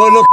ও লোক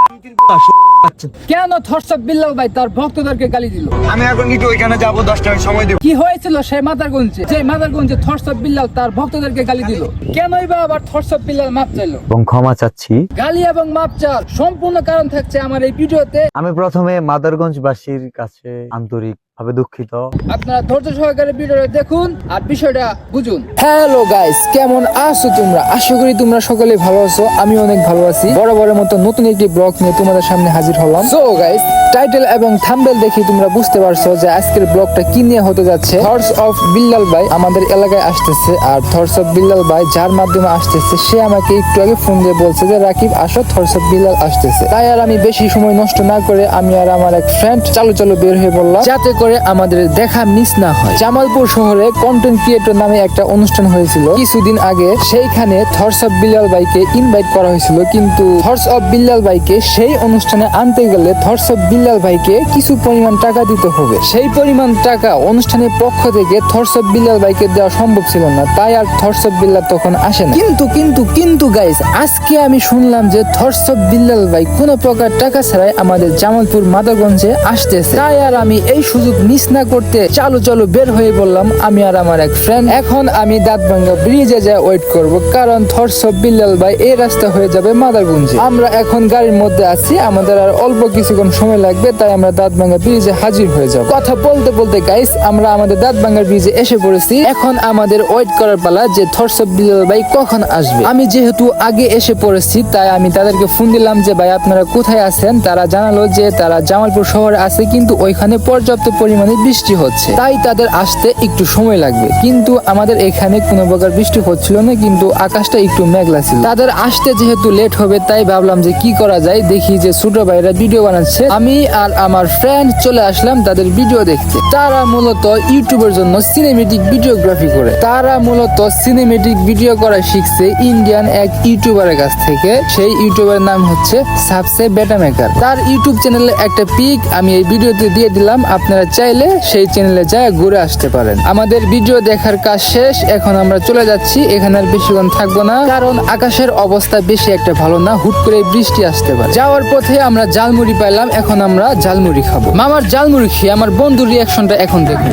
কেন থরসব বিল্লাল ভাই তার ভক্তদেরকে গালি দিল? আমি এখন কিন্তু ওইখানে যাব দশটার সময় দেব। কি হয়েছিল সেই মাদারগঞ্জে? যে মাদারগঞ্জে থরসব বিল্লাল তার ভক্তদেরকে গালি দিল। কেনই বা আবার থরসব বিল্লাল মাপ চাইলো? এবং ক্ষমা চাচ্ছি। গালি এবং মাপ চার সম্পূর্ণ কারণ থাকছে আমার এই ভিডিওতে। আমি প্রথমে মাদারগঞ্জবাসীর কাছে আন্তরিক ভাবে দুঃখিত। আপনারা ধৈর্য সহকারে ভিডিওটা দেখুন আর বিষয়টা বুঝুন। হ্যালো গাইস কেমন আছো তোমরা? আশা করি তোমরা সকলে ভালো আছো আমি অনেক ভালো আছি। বড় বড় মতো নতুন একটি ব্লগ নিয়ে তোমাদের সামনে হাজির হলাম। সো গাইস টাইটেল এবং থাম্বনেল দেখে তোমরা বুঝতে পারছ যে আজকের ব্লগটা কি নিয়ে হতে যাচ্ছে। থর্স অফ বিল্লাল ভাই আমাদের এলাকায় আসতেছে আর থর্স অফ বিল্লাল ভাই যার মাধ্যমে আসতেছে সে আমাকে একটু আগে ফোন দিয়ে বলছে যে রাকিব আসো থর্স অফ বিল্লাল আসতেছে। তাই আর আমি বেশি সময় নষ্ট না করে আমি আর আমার এক ফ্রেন্ড চালু চালু বের হয়ে বললাম যাতে করে আমাদের দেখা মিস না হয়। জামালপুর শহরে কন্টেন্ট ক্রিয়েটর নামে একটা অনুষ্ঠান হয়েছিল। কিছুদিন আগে সেইখানে থর্স অফ বিল্লাল ভাইকে ইনভাইট করা হয়েছিল। কিন্তু থর্স অফ বিল্লাল ভাইকে সেই অনুষ্ঠানে আনতে গেলে থর্স অফ বিল্লাল ভাইকে কিছু পরিমাণ টাকা দিতে হবে। সেই পরিমাণ টাকা অনুষ্ঠানের পক্ষ থেকে থর্স অফ বিল্লাল ভাইকে দেওয়া সম্ভব ছিল না। তাই আর থর্স অফ বিল্লাল তখন আসে না। কিন্তু কিন্তু কিন্তু গাইস আজকে আমি শুনলাম যে থর্স অফ বিল্লাল ভাই কোনো প্রকার টাকা ছাড়াই আমাদের জামালপুর মাদারগঞ্জে আসতেছে। তাই আর আমি এই সুযোগ মিস না করতে চালু চালু বের হয়ে বললাম, আমি আর আমার এক ফ্রেন্ড এখন আমি দাঁতভাঙ্গা ব্রিজে যা ওয়েট করব, কারণ থর্স অফ বিল্লাল ভাই এই রাস্তা হয়ে যাবে মাদারগঞ্জে। আমরা এখন গাড়ির মধ্যে আছি, আমাদের আর অল্প কিছুক্ষণ সময় লাগবে, তাই আমরা দাঁতভাঙ্গা ব্রিজে হাজির হয়ে যাব। কথা বলতে বলতে গাইস আমরা আমাদের দাঁতভাঙ্গা ব্রিজে এসে পড়েছি। এখন আমাদের ওয়েট করার পালা যে থর্স অফ বিল্লাল ভাই কখন আসবে। আমি যেহেতু আগে এসে পড়েছি, তাই আমি তাদেরকে ফোন দিলাম যে, ভাই, আপনারা কোথায় আছেন? তারা জানালো যে, তারা জামালপুর শহরে আছে, কিন্তু ওইখানে পর্যাপ্ত পরিমাণে বৃষ্টি হচ্ছে। তাই তাদের আসতে একটু সময় লাগবে। কিন্তু আমাদের এখানে কোনো প্রকার বৃষ্টি হচ্ছিল না, কিন্তু আকাশটা একটু মেঘলা ছিল। তাদের আসতে যেহেতু লেট হবে, তাই ভাবলাম যে কি করা যায়, দেখি যে ছোট ভাইরা ভিডিও বানাচ্ছে। আমি আর আমার ফ্রেন্ড চলে আসলাম তাদের ভিডিও দেখতে। তারা মূলত ইউটিউবের জন্য সিনেমেটিক ভিডিওগ্রাফি করে। তারা মূলত সিনেমেটিক ভিডিও করা শিখছে ইন্ডিয়ান এক ইউটিউবারের কাছ থেকে। সেই ইউটিউবের নাম হচ্ছে সাবসে বেটা মেকার তার ইউটিউব চ্যানেলে একটা পিক আমি এই ভিডিওতে দিয়ে দিলাম। আপনারা চাইলে সেই চ্যানেলে যায় ঘুরে আসতে পারেন। আমাদের ভিডিও দেখার কাজ শেষ এখন আমরা চলে যাচ্ছি। এখানে আর বেশিক্ষণ থাকব না কারণ আকাশের অবস্থা বেশি একটা ভালো না হুট করে বৃষ্টি আসতে পারে। যাওয়ার পথে আমরা জালমুড়ি পাইলাম এখন আমরা জালমুড়ি খাব। মামার জালমুড়ি খেয়ে আমার বন্ধুর রিয়াকশনটা এখন দেখুন।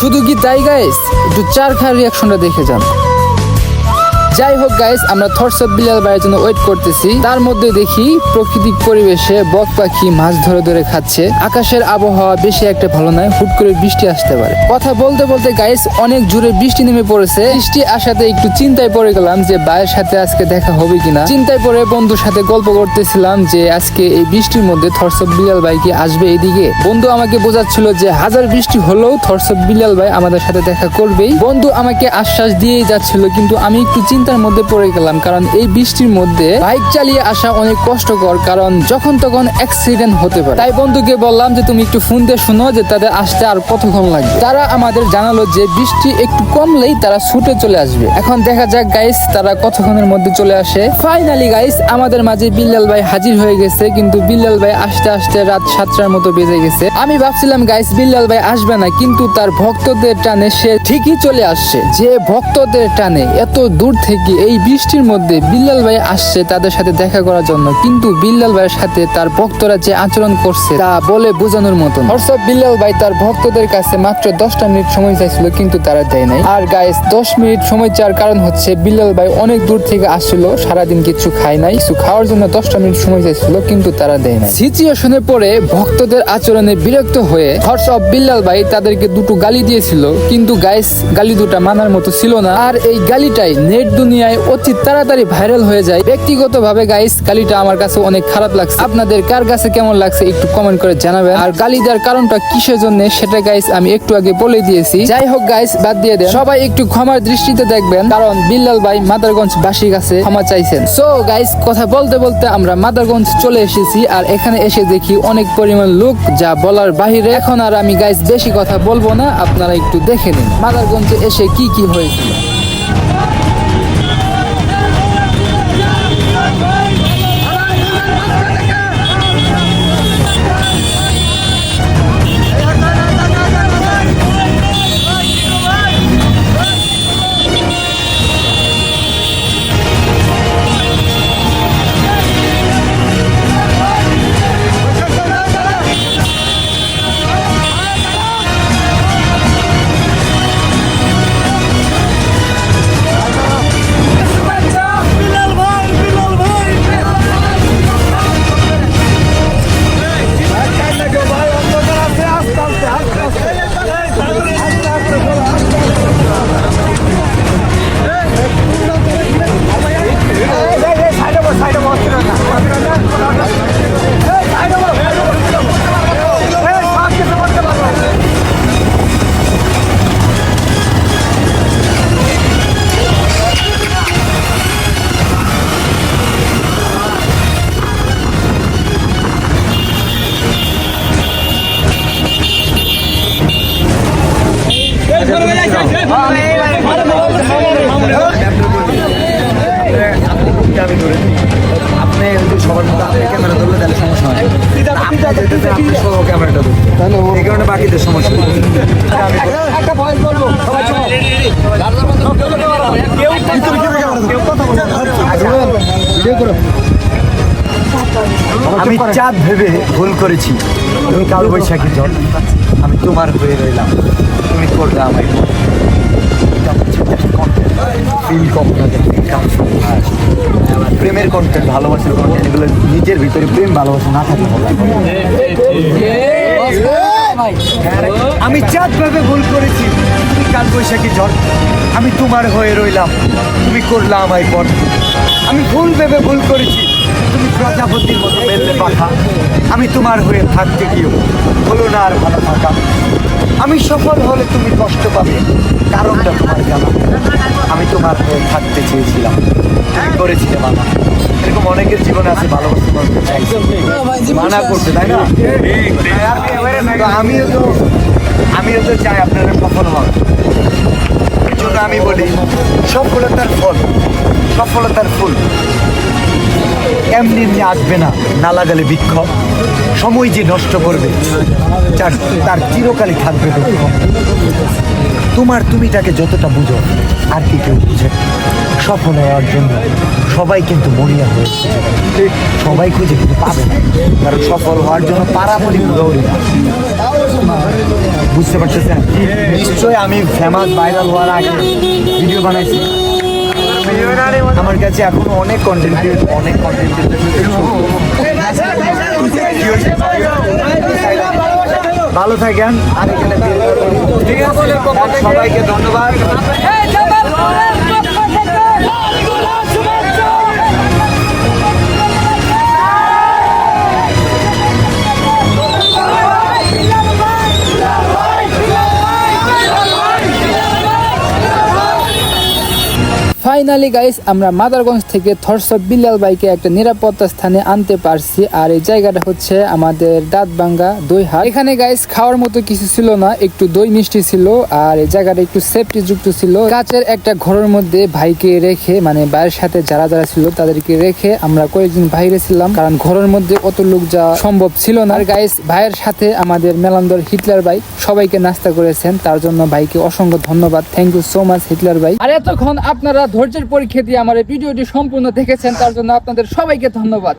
শুধু কি তাই গাইস একটু চার খার রিয়াকশনটা দেখে যান। যাই হোক গাইস আমরা অফ বিলাল ভাইয়ের জন্য ওয়েট করতেছি। তার মধ্যে দেখি প্রাকৃতিক পরিবেশে বক পাখি মাছ ধরে ধরে খাচ্ছে। আকাশের আবহাওয়া বেশি একটা ভালো নয়, হুট করে বৃষ্টি আসতে পারে। কথা বলতে বলতে গাইস অনেক জোরে বৃষ্টি নেমে পড়েছে। বৃষ্টি আসাতে একটু চিন্তায় পড়ে গেলাম যে ভাইয়ের সাথে আজকে দেখা হবে কিনা। চিন্তায় পড়ে বন্ধুর সাথে গল্প করতেছিলাম যে আজকে এই বৃষ্টির মধ্যে অফ বিলাল ভাই কি আসবে এদিকে? বন্ধু আমাকে বোঝাচ্ছিল যে হাজার বৃষ্টি হলেও অফ বিলাল ভাই আমাদের সাথে দেখা করবেই। বন্ধু আমাকে আশ্বাস দিয়েই যাচ্ছিল, কিন্তু আমি একটু চিন্তার মধ্যে পড়ে গেলাম, কারণ এই বৃষ্টির মধ্যে বাইক চালিয়ে আসা অনেক কষ্টকর, কারণ যখন তখন অ্যাক্সিডেন্ট হতে পারে। তাই বন্ধুকে বললাম যে, তুমি একটু ফোন দিয়ে শুনো যে, তাদের আসতে আর কতক্ষণ লাগবে? তারা আমাদের জানালো যে, বৃষ্টি একটু কমলেই তারা ছুটে চলে আসবে। এখন দেখা যাক গাইস তারা কতক্ষণের মধ্যে চলে আসে। ফাইনালি গাইস আমাদের মাঝে বিল্লাল ভাই হাজির হয়ে গেছে, কিন্তু বিল্লাল ভাই আসতে আসতে রাত সাতটার মতো বেজে গেছে। আমি ভাবছিলাম গাইস বিল্লাল ভাই আসবে না, কিন্তু তার ভক্তদের টানে সে ঠিকই চলে আসছে। যে ভক্তদের টানে এত দূর থেকে এই বৃষ্টির মধ্যে বিল্লাল ভাই আসছে তাদের সাথে দেখা করার জন্য। কিন্তু বিল্লাল ভাইয়ের সাথে তার ভক্তরা যে আচরণ করছে তা বলে বোঝানোর মতন। হোয়াটসঅ্যাপ বিল্লাল ভাই তার ভক্তদের কাছে মাত্র দশটা মিনিট সময় চাইছিল, কিন্তু তারা দেয় নাই। আর গাইস দশ মিনিট সময় চাওয়ার কারণ হচ্ছে বিল্লাল ভাই অনেক দূর থেকে আসছিল, সারাদিন কিছু খায় নাই, কিছু খাওয়ার জন্য দশটা মিনিট সময় চাইছিল, কিন্তু তারা দেয় নাই। সিচুয়েশনে পরে ভক্তদের আচরণে বিরক্ত হয়ে অফ বিল্লাল ভাই তাদেরকে দুটো গালি দিয়েছিল, কিন্তু গাইস গালি দুটা মানার মতো ছিল না। আর এই গালিটাই নেট দুনিয়ায় অতি তাড়াতাড়ি ভাইরাল হয়ে যায়। ব্যক্তিগত ভাবে গাইস গালিটা আমার কাছে অনেক খারাপ লাগছে। আপনাদের কার কাছে কেমন লাগছে একটু কমেন্ট করে জানাবেন। আর গালি দেওয়ার কারণটা কিসের জন্য, সেটা গাইস আমি একটু আগে বলে দিয়েছি। যাই হোক গাইস বাদ দিয়ে দেন। সবাই একটু ক্ষমার দৃষ্টিতে দেখবেন, কারণ বিল্লাল ভাই মাদারগঞ্জ বাসীর কাছে ক্ষমা চাইছেন। সো গাইস কথা বলতে বলতে আমরা মাদারগঞ্জ চলে এসেছি, আর এখানে এসে দেখি অনেক পরিমাণ লোক যা বলার বাহিরে। এখন আর আমি গাইস বেশি কথা বলব না, আপনারা একটু দেখে নিন। মাদারগঞ্জে এসে কি কি হয়েছিল? আমি চাঁদ ভেবে ভুল করেছি। তুমি কাল বৈশাখী জল আমি তোমার হয়ে রইলাম। তুমি করলে আমার ফিল প্রেমের কন্টেন্ট ভালোবাসার কন্টেন্ট এগুলো নিজের ভিতরে প্রেম, ভালোবাসা না থাকলে আমি চাঁদ ভেবে ভুল করেছি। তুমি কাল বৈশাখী ঝড়, আমি তোমার হয়ে রইলাম। তুমি করলাম আমায় পর আমি ভুল ভেবে ভুল করেছি। তুমি প্রজাপতির মতো মেললে পাখা। আমি তোমার হয়ে থাকতে গিয়েও হলো না আর ভালো থাকা। আমি সফল হলে তুমি কষ্ট পাবে। কারণটা তোমার জানা। আমি তোমার হয়ে থাকতে চেয়েছিলাম। তুমি করেছিলে মানা এরকম অনেকের জীবনে আছে ভালোবাসা করতে মানা করতে তাই না? আমিও তো আমিও তো চাই আপনারা সফল হন। জন্য আমি বলি, সফলতার ফল, সফলতার ফুল। এমনি এমনি আসবে না না লাগালে বিক্ষোভ সময় যে নষ্ট করবে তার চিরকালই থাকবে তোমার তুমিটাকে যতটা বুঝো, আর কি কেউ বুঝে সফল হওয়ার জন্য সবাই কিন্তু মরিয়া হয়েছে সবাই খুঁজে কিন্তু পাবে কারণ সফল হওয়ার জন্য পারামরি দৌড়ি বুঝতে পারতেছেন? নিশ্চয়ই আমি ফেমাস ভাইরাল হওয়ার আগে ভিডিও বানাইছি। আমার কাছে এখনও অনেক কন্টেন্ট অনেক কন্টেন্ট ভালো থাকেন। আর এখানে ঠিক আছে সবাইকে ধন্যবাদ। ফাইনালি গাইস আমরা মাদারগঞ্জ থেকে থরসব বিল্লাল বাইকে একটা নিরাপত্তা স্থানে আনতে পারছি। আর এই জায়গাটা হচ্ছে আমাদের দাঁতবাঙ্গা দই হাট এখানে গাইস খাওয়ার মতো কিছু ছিল না, একটু দই মিষ্টি ছিল, আর এই জায়গাটা একটু সেফটি যুক্ত ছিল। কাচের একটা ঘরের মধ্যে ভাইকে রেখে মানে ভাইয়ের সাথে যারা যারা ছিল, তাদেরকে রেখে আমরা কয়েকদিন বাইরে ছিলাম। কারণ ঘরের মধ্যে অত লোক যাওয়া সম্ভব ছিল না। আর গাইস ভাইয়ের সাথে আমাদের মেলান্দর হিটলার ভাই সবাইকে নাস্তা করেছেন। তার জন্য ভাইকে অসংখ্য ধন্যবাদ। Thank you so much Hitler ভাই। আর এতক্ষণ আপনারা ধৈর্যের পরীক্ষা দিয়ে আমার এই ভিডিওটি সম্পূর্ণ দেখেছেন তার জন্য আপনাদের সবাইকে ধন্যবাদ।